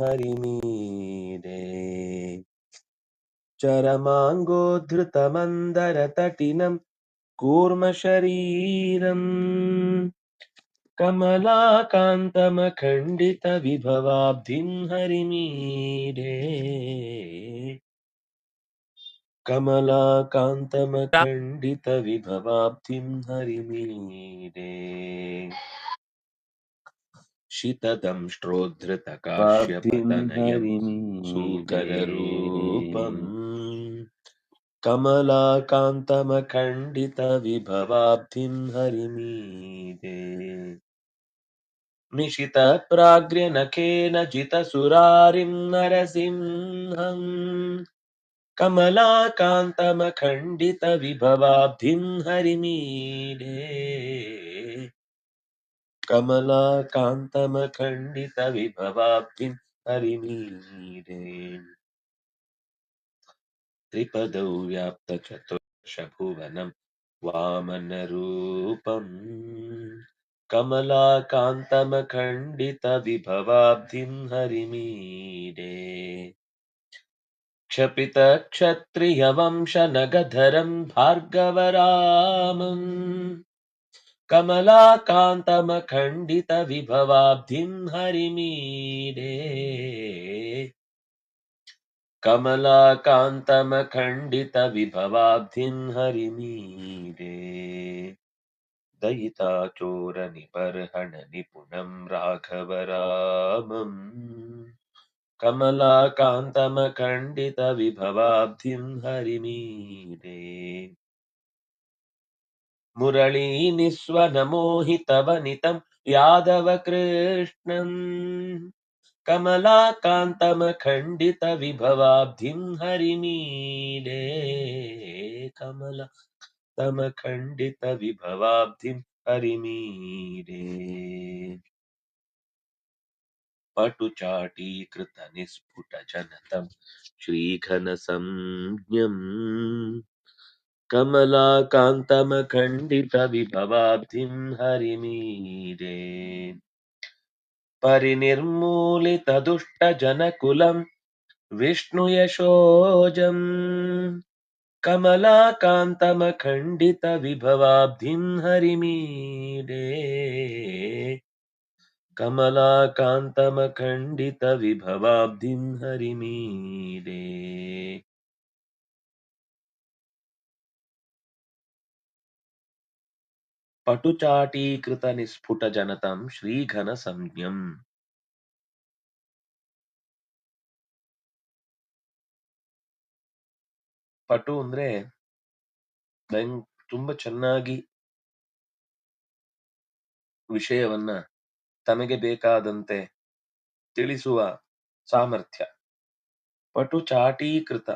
हरिमीरे चरमाङ्गोद्धृतमन्दरतटिनं कूर्मशरीरम् कमलाकान्तमखण्डितविभवाब्धिं हरिमीरे कमलाकान्तमखण्डितविभवाब्धिं हरिमीरे शितदंष्ट्रोद्धृतकाश्यपतनयन् सूकररूपम्। कमलाकान्तमखण्डितविभवाब्धिं हरिमीडे निशितप्राग्र्यनखेन जितसुरारिं नरसिंहम्। कमलाकान्तमखण्डितविभवाब्धिं हरिमीडे कमलाकान्तमखण्डितविभवाब्धिं हरिमीडे त्रिपदौ व्याप्तचतुर्शभुवनं वामनरूपम्। कमलाकान्तमखण्डितविभवाब्धिं हरिमीडे क्षपितक्षत्रियवंशनगधरं भार्गवरामम् कमलाकान्तमखण्डितविभवाब्धिं हरिमीडे। कमलाकान्तमखण्डितविभवाब्धिं हरिमीडे। दयिताचोरनिबर्हणनिपुणं राघवरामम्। कमलाकान्तमखण्डितविभवाब्धिं हरिमीडे। मुरळीनिस्वनमोहितवनितं यादवकृष्णम् कमलाकान्तमखण्डितविभवाब्धिं हरिमीडे कमलाकान्तमखण्डितविभवाब्धिं हरिमीडे पटुचाटीकृतनिस्फुटजनतं श्रीघनसंज्ञम् कमलाकान्तमखण्डितविभवाब्धिं हरिमीडे परिनिर्मूलितदुष्टजनकुलं विष्णुयशोजम् कमलाकान्तमखण्डितविभवाब्धिं हरिमीडे कमलाकान्तमखण्डितविभवाब्धिं हरिमीडे पटुचाटीकृतनिस्फुटजनतं श्रीघनसंज्ञम् ಪಟು ಅಂದ್ರೆ ಬೆಂಗ್ ತುಂಬಾ ಚೆನ್ನಾಗಿ ವಿಷಯವನ್ನ ತಮಗೆ ಬೇಕಾದಂತೆ ತಿಳಿಸುವ ಸಾಮರ್ಥ್ಯ ಪಟು ಚಾಟೀಕೃತ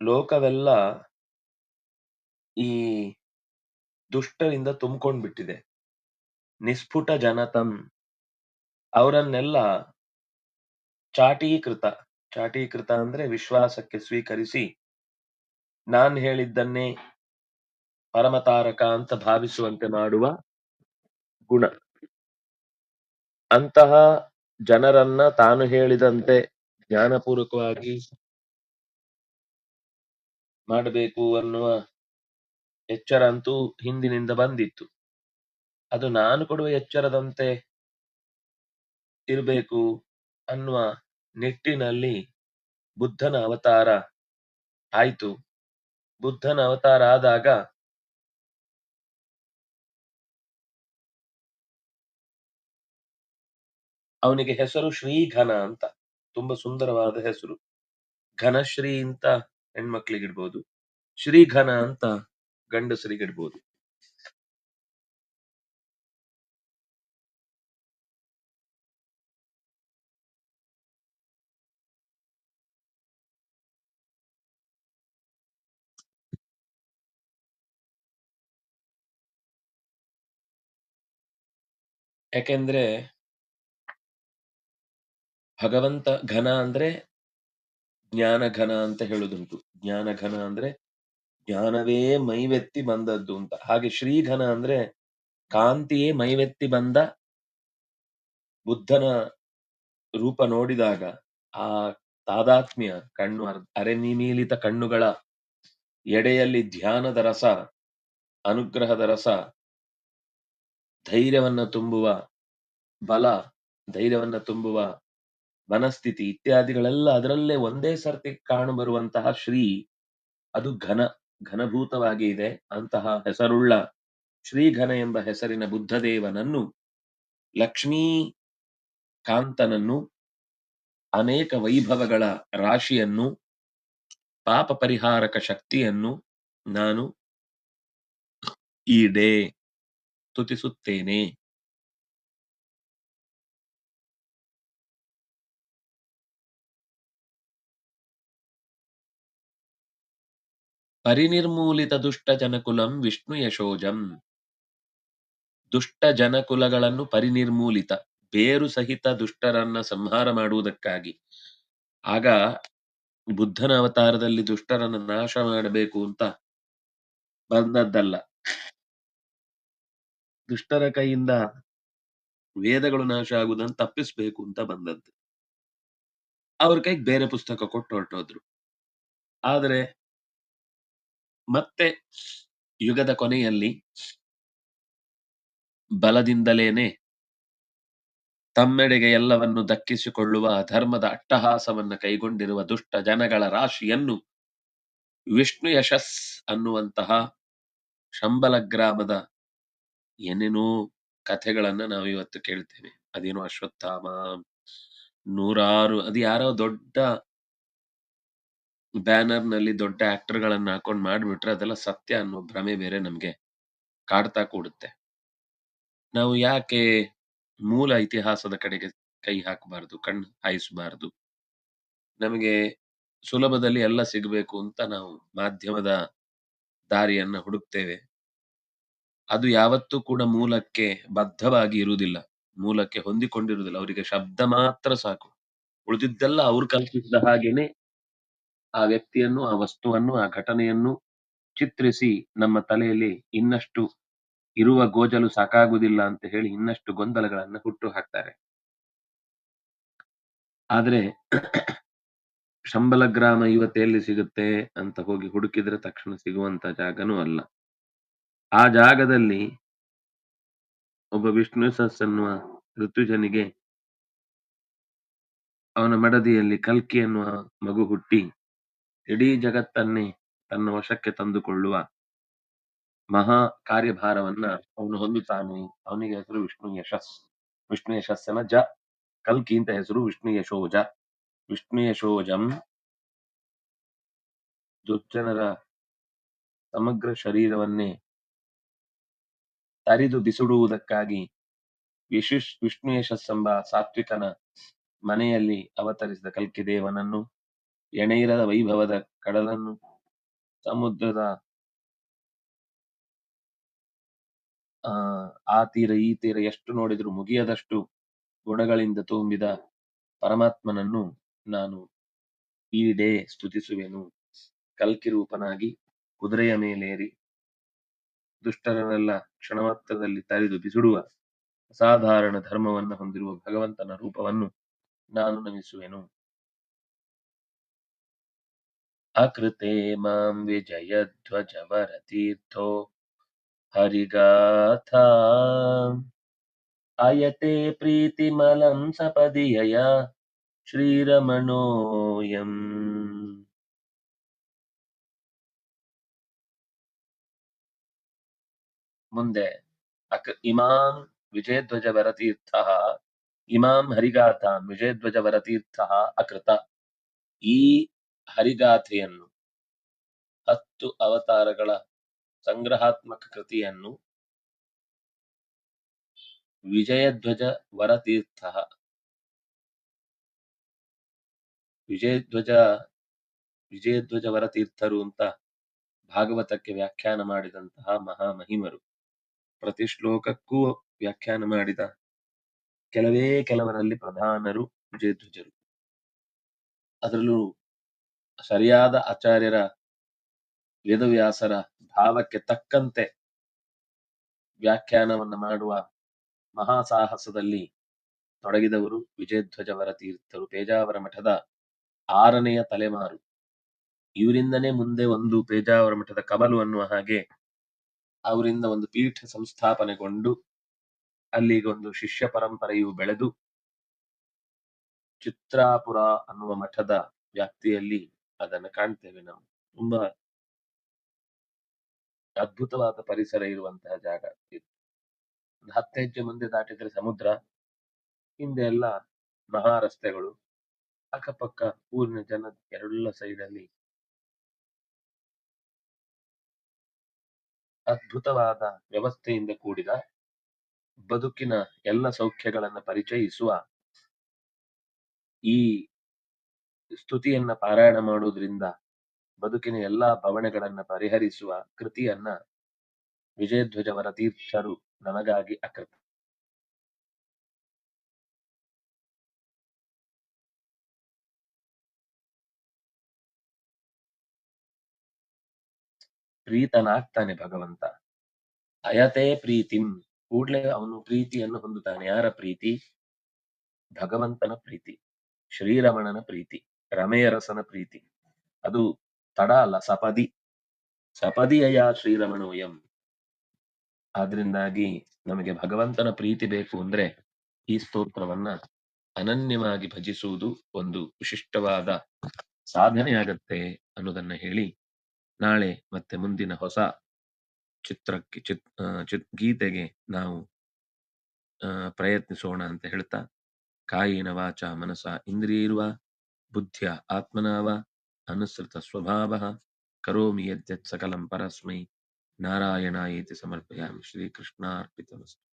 ಲೋಕವೆಲ್ಲ ಈ ದುಷ್ಟರಿಂದ ತುಂಬಿಕೊಂಡ್ಬಿಟ್ಟಿದೆ. ನಿಸ್ಫುಟ ಜನತಂ. ಅವರನ್ನೆಲ್ಲ ಚಾಟೀಕೃತ ಚಾಟೀಕೃತ ಅಂದ್ರೆ ವಿಶ್ವಾಸಕ್ಕೆ ಸ್ವೀಕರಿಸಿ, ನಾನ್ ಹೇಳಿದ್ದನ್ನೇ ಪರಮತಾರಕ ಅಂತ ಭಾವಿಸುವಂತೆ ಮಾಡುವ ಗುಣ. ಅಂತಹ ಜನರನ್ನ ತಾನು ಹೇಳಿದಂತೆ ಜ್ಞಾನಪೂರ್ವಕವಾಗಿ ಮಾಡಬೇಕು ಅನ್ನುವ ಎಚ್ಚರ ಅಂತೂ ಹಿಂದಿನಿಂದ ಬಂದಿತ್ತು. ಅದು ನಾನು ಕೊಡುವ ಎಚ್ಚರದಂತೆ ಇರಬೇಕು ಅನ್ನುವ ನಿಟ್ಟಿನಲ್ಲಿ ಬುದ್ಧನ ಅವತಾರ ಆಯಿತು. ಬುದ್ಧನ ಅವತಾರ ಆದಾಗ ಅವನಿಗೆ ಹೆಸರು ಶ್ರೀಘನ ಅಂತ, ತುಂಬಾ ಸುಂದರವಾದ ಹೆಸರು. ಘನಶ್ರೀ ಅಂತ ಹೆಣ್ಮಕ್ಳಿಗಿಡ್ಬೋದು ಶ್ರೀಘನ ಅಂತ ಗಂಡಸರಿಗಿಡ್ಬೋದು ಯಾಕೆಂದ್ರೆ ಭಗವಂತ ಘನ ಅಂದ್ರೆ ಜ್ಞಾನ ಘನ ಅಂತ ಹೇಳುದುಂಟು. ಜ್ಞಾನ ಘನ ಅಂದ್ರೆ ಜ್ಞಾನವೇ ಮೈವೆತ್ತಿ ಬಂದದ್ದು ಅಂತ. ಹಾಗೆ ಶ್ರೀಘನ ಅಂದ್ರೆ ಕಾಂತಿಯೇ ಮೈವೆತ್ತಿ ಬಂದ ಬುದ್ಧನ ರೂಪ ನೋಡಿದಾಗ ಆ ತಾದಾತ್ಮ್ಯ ಕಣ್ಣು ಅರೆ ಅರೆನಿಮೀಲಿತ ಕಣ್ಣುಗಳ ಎಡೆಯಲ್ಲಿ ಧ್ಯಾನದ ರಸ, ಅನುಗ್ರಹದ ರಸ, ಧೈರ್ಯವನ್ನ ತುಂಬುವ ಬಲ, ಧೈರ್ಯವನ್ನ ತುಂಬುವ ಮನಸ್ಥಿತಿ ಇತ್ಯಾದಿಗಳೆಲ್ಲ ಅದರಲ್ಲೇ ಒಂದೇ ಸರ್ತಿ ಕಾಣಬರುವಂತಹ ಶ್ರೀ, ಅದು ಘನ. ಘನಭೂತವಾಗಿ ಇದೆ ಅಂತಹ ಹೆಸರುಳ್ಳ ಶ್ರೀಘನ ಎಂಬ ಹೆಸರಿನ ಬುದ್ಧದೇವನನ್ನು ಲಕ್ಷ್ಮೀ ಕಾಂತನನ್ನು ಅನೇಕ ವೈಭವಗಳ ರಾಶಿಯನ್ನು ಪಾಪ ಪರಿಹಾರಕ ಶಕ್ತಿಯನ್ನು ನಾನು ಈ ಡೇ ಪರಿನಿರ್ಮೂಲಿತ ದುಷ್ಟ ಜನಕುಲಂ ವಿಷ್ಣು ಯಶೋಜಂ ದುಷ್ಟ ಜನಕುಲಗಳನ್ನು ಪರಿನಿರ್ಮೂಲಿತ, ಬೇರು ಸಹಿತ ದುಷ್ಟರನ್ನ ಸಂಹಾರ ಮಾಡುವುದಕ್ಕಾಗಿ. ಆಗ ಬುದ್ಧನ ಅವತಾರದಲ್ಲಿ ದುಷ್ಟರನ್ನ ನಾಶ ಮಾಡಬೇಕು ಅಂತ ಬಂದದ್ದಲ್ಲ. ದುಷ್ಟರ ಕೈಯಿಂದ ವೇದಗಳು ನಾಶ ಆಗುವುದನ್ನು ತಪ್ಪಿಸ್ಬೇಕು ಅಂತ ಬಂದದ್ದು. ಅವ್ರ ಕೈಗೆ ಬೇರೆ ಪುಸ್ತಕ ಕೊಟ್ಟು ಹೊರಟೋದ್ರು. ಆದರೆ ಮತ್ತೆ ಯುಗದ ಕೊನೆಯಲ್ಲಿ ಬಲದಿಂದಲೇನೆ ತಮ್ಮೆಡೆಗೆ ಎಲ್ಲವನ್ನು ದಕ್ಕಿಸಿಕೊಳ್ಳುವ ಧರ್ಮದ ಅಟ್ಟಹಾಸವನ್ನು ಕೈಗೊಂಡಿರುವ ದುಷ್ಟ ಜನಗಳ ರಾಶಿಯನ್ನು ವಿಷ್ಣು ಯಶಸ್ ಅನ್ನುವಂತಹ ಶಂಬಲ ಗ್ರಾಮದ ಏನೇನೋ ಕಥೆಗಳನ್ನು ನಾವು ಇವತ್ತು ಕೇಳ್ತೇವೆ. ಅದೇನೋ ಅಶ್ವತ್ಥಾಮ, ನೂರಾರು, ಅದು ಯಾರೋ ದೊಡ್ಡ ಬ್ಯಾನರ್ನಲ್ಲಿ ದೊಡ್ಡ ಆಕ್ಟರ್ ಗಳನ್ನ ಹಾಕೊಂಡ್ ಮಾಡ್ಬಿಟ್ರೆ ಅದೆಲ್ಲ ಸತ್ಯ ಅನ್ನೋ ಭ್ರಮೆ ಬೇರೆ ನಮ್ಗೆ ಕಾಡ್ತಾ ಕೂಡುತ್ತೆ. ನಾವು ಯಾಕೆ ಮೂಲ ಇತಿಹಾಸದ ಕಡೆಗೆ ಕೈ ಹಾಕಬಾರದು, ಕಣ್ಣು ಹಾಯಿಸಬಾರದು? ನಮಗೆ ಸುಲಭದಲ್ಲಿ ಎಲ್ಲ ಸಿಗಬೇಕು ಅಂತ ನಾವು ಮಾಧ್ಯಮದ ದಾರಿಯನ್ನ ಹುಡುಕ್ತೇವೆ. ಅದು ಯಾವತ್ತೂ ಕೂಡ ಮೂಲಕ್ಕೆ ಬದ್ಧವಾಗಿ ಇರುವುದಿಲ್ಲ. ಮೂಲಕ್ಕೆ ಹೊಂದಿಕೊಂಡಿರುವುದಿಲ್ಲ. ಅವರಿಗೆ ಶಬ್ದ ಮಾತ್ರ ಸಾಕು. ಉಳಿದಿದ್ದೆಲ್ಲ ಅವ್ರು ಕಲ್ಪಿಸಿದ ಹಾಗೇನೆ ಆ ವ್ಯಕ್ತಿಯನ್ನು, ಆ ವಸ್ತುವನ್ನು, ಆ ಘಟನೆಯನ್ನು ಚಿತ್ರಿಸಿ ನಮ್ಮ ತಲೆಯಲ್ಲಿ ಇನ್ನಷ್ಟು ಇರುವ ಗೋಜಲು ಸಾಕಾಗುವುದಿಲ್ಲ ಅಂತ ಹೇಳಿ ಇನ್ನಷ್ಟು ಗೊಂದಲಗಳನ್ನ ಹುಟ್ಟು ಹಾಕ್ತಾರೆ. ಆದ್ರೆ ಶಂಬಲ ಗ್ರಾಮ ಇವತ್ತು ಎಲ್ಲಿ ಸಿಗುತ್ತೆ ಅಂತ ಹೋಗಿ ಹುಡುಕಿದ್ರೆ ತಕ್ಷಣ ಸಿಗುವಂತ ಜಾಗನೂ ಅಲ್ಲ. ಆ ಜಾಗದಲ್ಲಿ ಒಬ್ಬ ವಿಷ್ಣು ಸಸ್ ಅನ್ನುವ ಋತುಜನಿಗೆ ಅವನ ಮಡದಿಯಲ್ಲಿ ಕಲ್ಕಿ ಅನ್ನುವ ಮಗು ಹುಟ್ಟಿ ಇಡೀ ಜಗತ್ತನ್ನೇ ತನ್ನ ವಶಕ್ಕೆ ತಂದುಕೊಳ್ಳುವ ಮಹಾ ಕಾರ್ಯಭಾರವನ್ನ ಅವನು ಹೊಂದುತ್ತಾನೆ. ಅವನಿಗೆ ಹೆಸರು ವಿಷ್ಣು ಯಶಸ್. ವಿಷ್ಣು ಯಶಸ್ಸನ ಜ. ಕಲ್ಕಿ ಅಂತ ಹೆಸರು ವಿಷ್ಣು ಯಶೋಜ ವಿಷ್ಣು ಯಶೋಜಂ ದುರ್ಜನರ ಸಮಗ್ರ ಶರೀರವನ್ನೇ ತರಿದು ಬಿಸುಡುವುದಕ್ಕಾಗಿ ವಿಶಿಷ್, ವಿಷ್ಣು ಯಶಸ್ಸೆಂಬ ಸಾತ್ವಿಕನ ಮನೆಯಲ್ಲಿ ಅವತರಿಸಿದ ಕಲ್ಕಿ ದೇವನನ್ನು ಎಣೆಯಿರದ ವೈಭವದ ಕಡಲನ್ನು ಸಮುದ್ರದ, ಆ ತೀರ, ಈ ತೀರ ಎಷ್ಟು ನೋಡಿದ್ರು ಮುಗಿಯದಷ್ಟು ಗುಣಗಳಿಂದ ತುಂಬಿದ ಪರಮಾತ್ಮನನ್ನು ನಾನು ಈ ಡೇ ಸ್ತುತಿಸುವೆನು. ಕಲ್ಕಿ ರೂಪನಾಗಿ ಕುದುರೆಯ ಮೇಲೇರಿ ದುಷ್ಟರನ್ನೆಲ್ಲ ಕ್ಷಣಮಾತ್ರದಲ್ಲಿ ತರಿದು ಬಿಸುಡುವ ಅಸಾಧಾರಣ ಧರ್ಮವನ್ನು ಹೊಂದಿರುವ ಭಗವಂತನ ರೂಪವನ್ನು ನಾನು ನಮಿಸುವೆನು. ಅಕೃತೆ ಮಾಂ ವಿಜಯಧ್ವಜವರ ತೀರ್ಥೋ ಹರಿಗಾಥಾ ಅಯತೆ ಪ್ರೀತಿಮಲಂ ಸಪದಿಯಯ ಶ್ರೀರಮಣೋಯಂ ಮುಂದೆ ಅಕ ಇಮಾಂ ವಿಜಯಧ್ವಜವರ ತೀರ್ಥ ಇಮಾಂ ಹರಿಗಾಥಾಂ ವಿಜಯಧ್ವಜವರ ತೀರ್ಥ ಅಕೃತ ಈ ಹರಿಗಾಥೆಯನ್ನು ಹತ್ತು ಅವತಾರಗಳ ಸಂಗ್ರಹಾತ್ಮಕ ಕೃತಿಯನ್ನು ವಿಜಯಧ್ವಜ ವರತೀರ್ಥ, ವಿಜಯಧ್ವಜ ವಿಜಯಧ್ವಜ ವರತೀರ್ಥರು ಅಂತ ಭಾಗವತಕ್ಕೆ ವ್ಯಾಖ್ಯಾನ ಮಾಡಿದಂತಹ ಮಹಾಮಹಿಮರು. ಪ್ರತಿ ಶ್ಲೋಕಕ್ಕೂ ವ್ಯಾಖ್ಯಾನ ಮಾಡಿದ ಕೆಲವೇ ಕೆಲವರಲ್ಲಿ ಪ್ರಧಾನರು ವಿಜಯಧ್ವಜರು. ಅದರಲ್ಲೂ ಸರಿಯಾದ ಆಚಾರ್ಯರ ವೇದವ್ಯಾಸರ ಭಾವಕ್ಕೆ ತಕ್ಕಂತೆ ವ್ಯಾಖ್ಯಾನವನ್ನು ಮಾಡುವ ಮಹಾಸಾಹಸದಲ್ಲಿ ತೊಡಗಿದವರು ವಿಜಯಧ್ವಜವರ ತೀರ್ಥರು ಪೇಜಾವರ ಮಠದ ಆರನೆಯ ತಲೆಮಾರು. ಇವರಿಂದನೇ ಮುಂದೆ ಒಂದು ಪೇಜಾವರ ಮಠದ ಕಬಲು ಅನ್ನುವ ಹಾಗೆ ಅವರಿಂದ ಒಂದು ಪೀಠ ಸಂಸ್ಥಾಪನೆಗೊಂಡು ಅಲ್ಲಿಗೊಂದು ಶಿಷ್ಯ ಪರಂಪರೆಯು ಬೆಳೆದು ಚಿತ್ರಾಪುರ ಅನ್ನುವ ಮಠದ ವ್ಯಾಪ್ತಿಯಲ್ಲಿ ಅದನ್ನು ಕಾಣ್ತೇವೆ ನಾವು. ತುಂಬಾ ಅದ್ಭುತವಾದ ಪರಿಸರ ಇರುವಂತಹ ಜಾಗ ಒಂದು ಹತ್ತು ಹೆಜ್ಜೆ ಮುಂದೆ ದಾಟಿದ್ರೆ ಸಮುದ್ರ, ಹಿಂದೆ ಎಲ್ಲ ಮಹಾರಸ್ತೆಗಳು, ಅಕ್ಕಪಕ್ಕ ಊರಿನ ಜನ ಎಲ್ಲ ಸೈಡ್ ಅಲ್ಲಿ ಅದ್ಭುತವಾದ ವ್ಯವಸ್ಥೆಯಿಂದ ಕೂಡಿದ ಬದುಕಿನ ಎಲ್ಲ ಸೌಖ್ಯಗಳನ್ನ ಪರಿಚಯಿಸುವ ಈ ಸ್ತುತಿಯನ್ನ ಪಾರಾಯಣ ಮಾಡುವುದರಿಂದ ಬದುಕಿನ ಎಲ್ಲಾ ಭವಣೆಗಳನ್ನ ಪರಿಹರಿಸುವ ಕೃತಿಯನ್ನ ವಿಜಯಧ್ವಜವರ ತೀರ್ಥರು ನಮಗಾಗಿ ಅಕೃತ ಪ್ರೀತನಾಗ್ತಾನೆ ಭಗವಂತ. ಅಯತೆ ಪ್ರೀತಿಂ, ಕೂಡ್ಲೆ ಅವನು ಪ್ರೀತಿಯನ್ನು ಹೊಂದುತ್ತಾನೆ. ಯಾರ ಪ್ರೀತಿ? ಭಗವಂತನ ಪ್ರೀತಿ, ಶ್ರೀರಮಣನ ಪ್ರೀತಿ. ರಮೆಯರಸನ ಪ್ರೀತಿ. ಅದು ತಡ ಅಲ್ಲ, ಸಪದಿ. ಸಪದಿಯಯ ಶ್ರೀರಮಣೋಯಂ. ಆದ್ರಿಂದಾಗಿ ನಮಗೆ ಭಗವಂತನ ಪ್ರೀತಿ ಬೇಕು ಅಂದ್ರೆ ಈ ಸ್ತೋತ್ರವನ್ನ ಅನನ್ಯವಾಗಿ ಭಜಿಸುವುದು ಒಂದು ವಿಶಿಷ್ಟವಾದ ಸಾಧನೆಯಾಗತ್ತೆ ಅನ್ನೋದನ್ನ ಹೇಳಿ ನಾಳೆ ಮತ್ತೆ ಮುಂದಿನ ಹೊಸ ಚಿತ್ರಕ್ಕೆ, ಚಿತ್ ಗೀತೆಗೆ ನಾವು ಪ್ರಯತ್ನಿಸೋಣ ಅಂತ ಹೇಳ್ತಾ ಕಾಯಿನ ವಾಚ ಮನಸ ಇಂದ್ರಿಯರ್ವ. ಬುದ್ಧಿಯ ಆತ್ಮನಾವ ಅನುಸೃತ ಸ್ವಭಾವ ಕರೋಮಿ ಯದ್ಯತ್ ಸಕಲಂ ಪರಸ್ಮೈ ನಾರಾಯಣಾಯೇತಿ ಸಮರ್ಪಯಾಮಿ ಶ್ರೀಕೃಷ್ಣಾರ್ಪಿತಮಸ್ತು